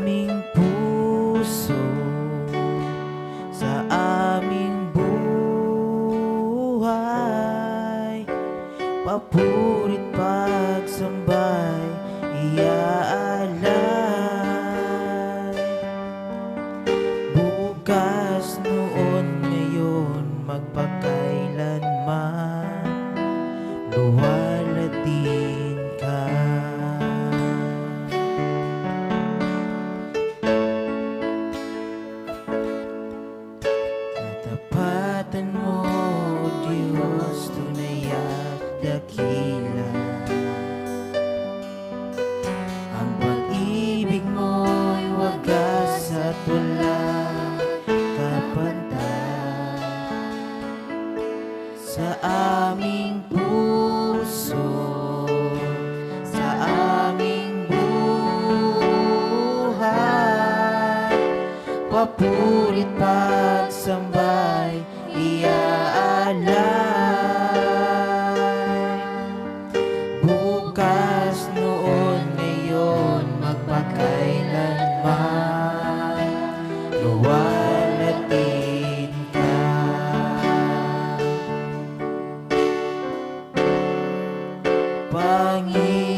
aming puso, sa aming buhay. Papurit pagsambay, iaalay. Bukas noon, ngayon, magpakailanman. Luwag papuri't pagsambay iaalay. Bukas noon ngayon magpakailanman luwalatin ka. Panginoon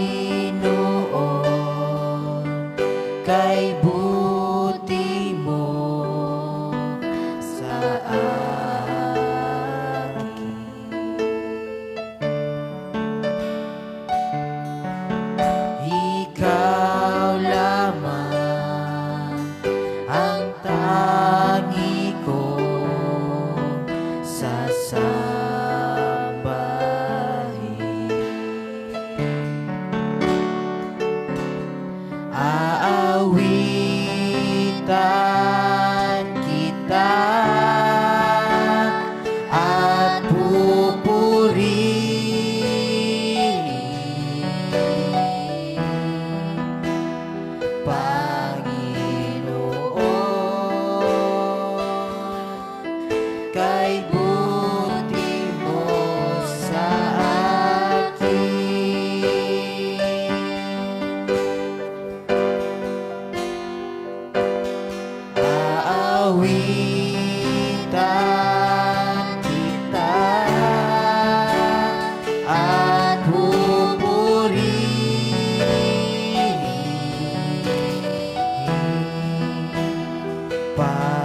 antara Và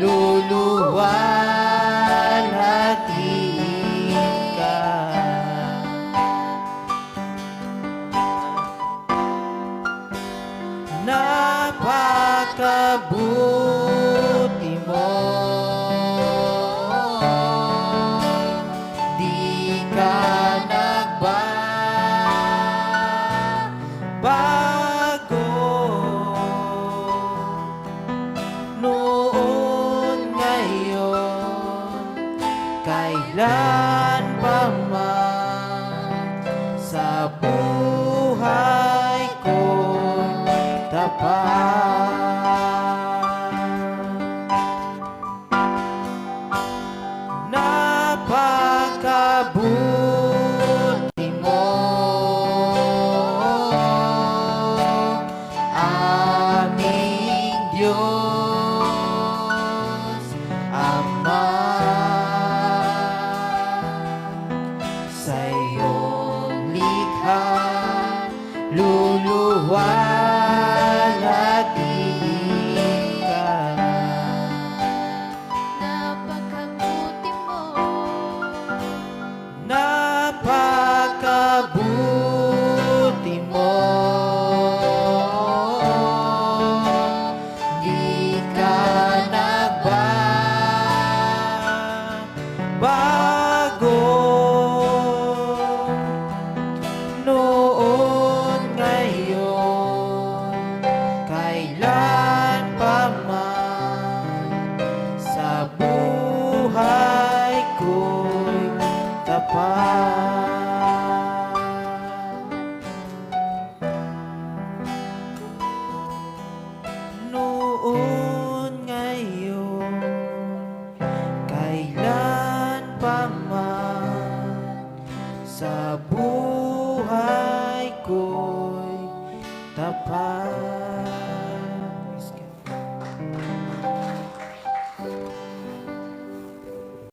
luluwalhati ka. Napakabuhay love. lumikha, luluwa. buhay ko'y tapat.